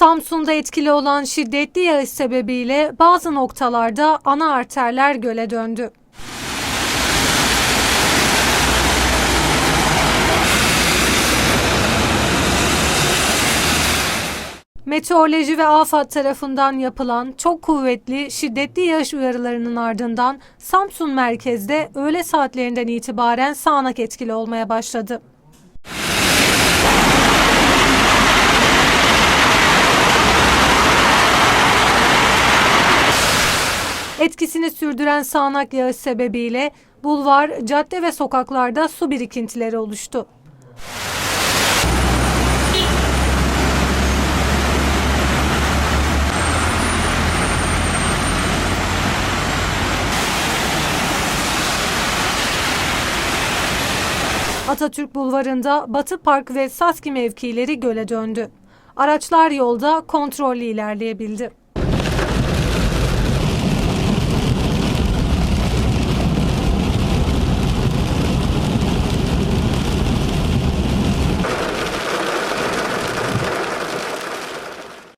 Samsun'da etkili olan şiddetli yağış sebebiyle bazı noktalarda ana arterler göle döndü. Meteoroloji ve AFAD tarafından yapılan çok kuvvetli şiddetli yağış uyarılarının ardından Samsun merkezde öğle saatlerinden itibaren sağanak etkili olmaya başladı. Etkisini sürdüren sağanak yağış sebebiyle bulvar, cadde ve sokaklarda su birikintileri oluştu. Atatürk Bulvarı'nda Batı Park ve Saski mevkileri göle döndü. Araçlar yolda kontrollü ilerleyebildi.